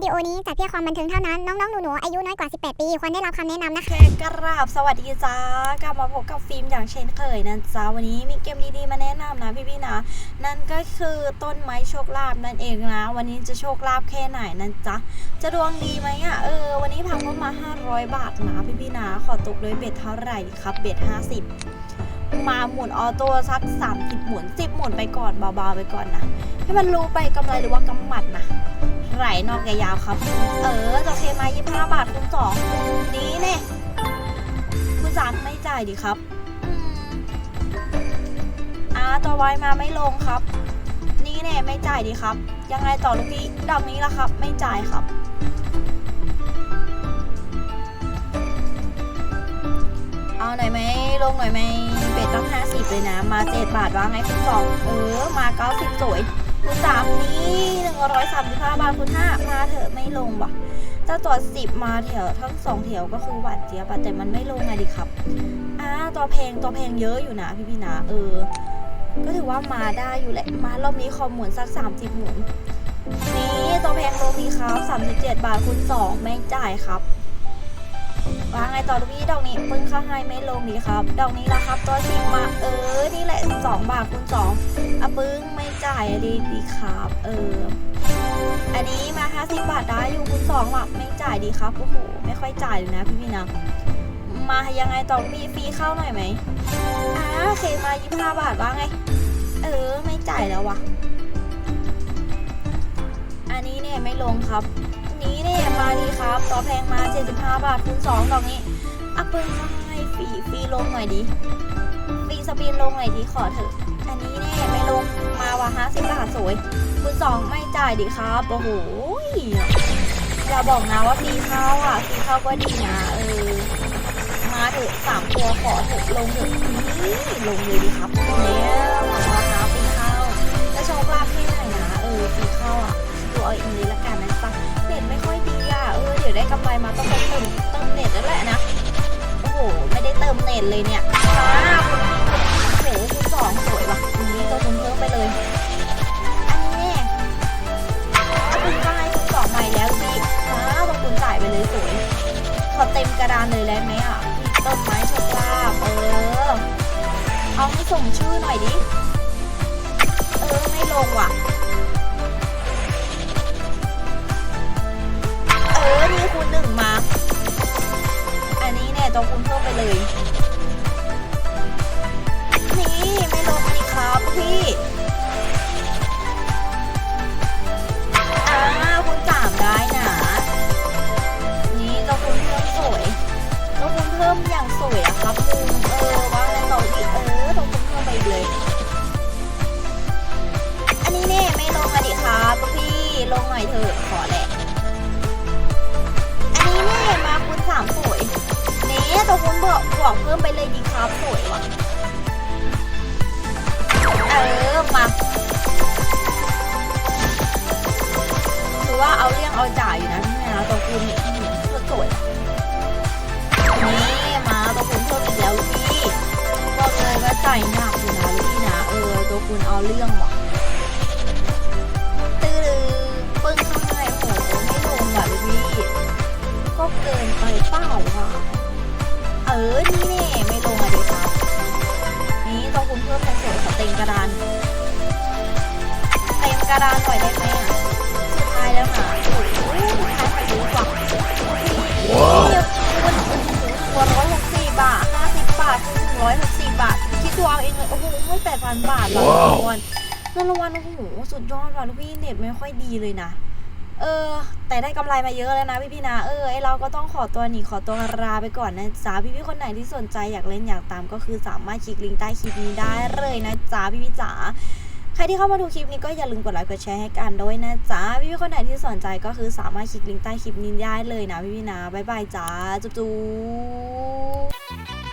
วิดีโอนี้จะเสียความบันเทิงเท่านั้น น้องๆหนูๆอายุน้อยกว่า 18 ปี ควรได้รับคำแนะนำนะคะแขกราบสวัสดีจ้ากลับมาพบกับฟิล์มอย่างเช่นเคยนะจ๊ะวันนี้มีเกมดีๆมาแนะนำนะพี่ๆนะนั่นก็คือต้นไม้โชคลาภนั่นเองนะวันนี้จะโชคลาภแค่ไหนนั่นจ๊ะจะดวงดีไหมอะเออ วันนี้พังก็มา 500 บาทนะพี่ๆนะขอตกด้วยเบ็ดเท่าไหร่ครับเบ็ด50 มาหมุนออโต้สัก30หมุน10หมุนไปก่อนเบาๆไปก่อนนะให้มันรู้ไปกำไรหรือว่ากำหมัดนะ ไหลนอกยาวๆครับ เออจะเคมา25บาทคูณ2นี้แน่คุณสามไม่จ่ายดิครับอาตัวไวมาไม่ลงครับ นี่แน่ไม่จ่ายดิครับ ยังไงต่อลูกพี่ดอกนี้ละครับ ไม่จ่ายครับ เอาหน่อยไหมลงหน่อยไหมเป็ดต้องห้าสิบเลยนะ มาเจ็ดบาทว่าไงคุณสองเออมาเก้าสิบสวย คุณสามนี่หนึ่งร้อยสามสิบห้าบาทคุณห้ามาเถอะไม่ลงว่ะถ้าตัวสิบมาแถวทั้งสองแถวก็คือหวานเจี๊ยบะแต่มันไม่ลงไงดิครับอ่าตัวเพลงตัวเพลงเยอะอยู่นะพี่พี่นะเออ ก็ถือว่ามาได้อยู่แหละ มารอบนี้ขอมหมุนสักสามสิบหมุนนี่ตัวเพงลงดีครับสามสิบเจ็ดบาทคูณสองไม่จ่ายครับ ว่าไงต่อลูกพี่ดอกนี้ปึ้งเข้าให้ไม่ลงดีครับ ดอกนี้ละครับตัวสิบมาเออนี่แหละสองบาทคูณสองอะปึ้งไม่จ่ายดีดีครับเอออันนี้มา50บาทได้อยู่คุณสองอะไม่จ่ายดีครับโอ้โหไม่ค่อยจ่ายเลยนะพี่พี่นะมายังไงต่อมีฟรีเข้าหน่อยไหมอ่าโอเคมา25บาทว่าไง เออไม่จ่ายแล้ววะอันนี้เนี่ยไม่ลงครับ นี้เนี่ยมาดีครับต่อแพงมา 75 บาทคูณ2ดอกนี้อะเปิ้ลให้ฟรีฟรีลงหน่อยดิฟรีสปินลงหน่อยดิขอเถอะอันนี้เนี่ยไม่ลงมาว่ะ50 บาทสวยคุณสองไม่จ่ายดิครับโอ้โหอย่าบอกนะว่าฟีเข้าอะฟีเข้าก็ดีนะเออมาเถอะสามตัวขอเถอะลงเถอะนี่ลงเลยดีครับเนี่ยหวังราคาฟรีเข้าแล้วโชคลาภแค่ไหนนะเออฟรี สวยขอเต็มกระดานเลยได้ไหมอะต้นไม้โชคลาภเออ เอาให้ส่งชื่อหน่อยดิ เออ ไม่ลงว่ะ เออ มีคุณหนึ่งมา อันนี้เนี่ยตัวคุณเพิ่มไปเลย ลงหน่อยเถอะขอแหละ อันนี้เนี่ยมาคุณสามสวยเนี่ยตัวคุณบอกบอกเพิ่มไปเลยดีครับสวยว่ะ เออ มาคือว่าเอาเรื่องเอาจ่ายอยู่นะพี่นะตัวคุณเนี่ยเพื่อสวยนี่มาตัวคุณเพิ่มอีกแล้วพี่บอกเลยว่าจ่ายหนักอยู่นะพี่นะ เออ ตัวคุณเอาเรื่องว่ะ เกินไปเปล่าว่ะเออนี่แน่ไม่ลงอะดิครับนี่ตัวคุณเพิ่มเป็นสวยสเต็งกระดานเต็มกระดานหน่อยได้ไหมอะสุดท้ายแล้วค่ะโอ้โหท้ายไปรู้กว่าว้าวตัวร้อยหกสิบบาทห้าสิบบาทถึงร้อยหกสิบบาทคิดดูเอาเองเลยโอ้โหไม่แปดพันบาทแล้วรางวัลเงินรางวัลโอ้โหสุดยอดว่ะลูกพี่เน็ตไม่ค่อยดีเลยนะ เออ แต่ได้กำไรมาเยอะแล้วนะพี่พี่นะเออไอเราก็ต้องขอตัวหนีขอตัวลาไปก่อนนะจ๊ะพี่พี่คนไหนที่สนใจอยากเล่นอยากตามก็คือสามารถคลิกลิงก์ใต้คลิปนี้ได้เลยนะจ๊ะพี่พี่จ๋าใครที่เข้ามาดูคลิปนี้ก็อย่าลืมกดไลค์กดแชร์ให้กันด้วยนะจ๊ะพี่ๆคนไหนที่สนใจก็คือสามารถคลิกลิงก์ใต้คลิปนี้ได้เลยนะพี่ๆนะบ๊ายบายจ้าจุ๊บ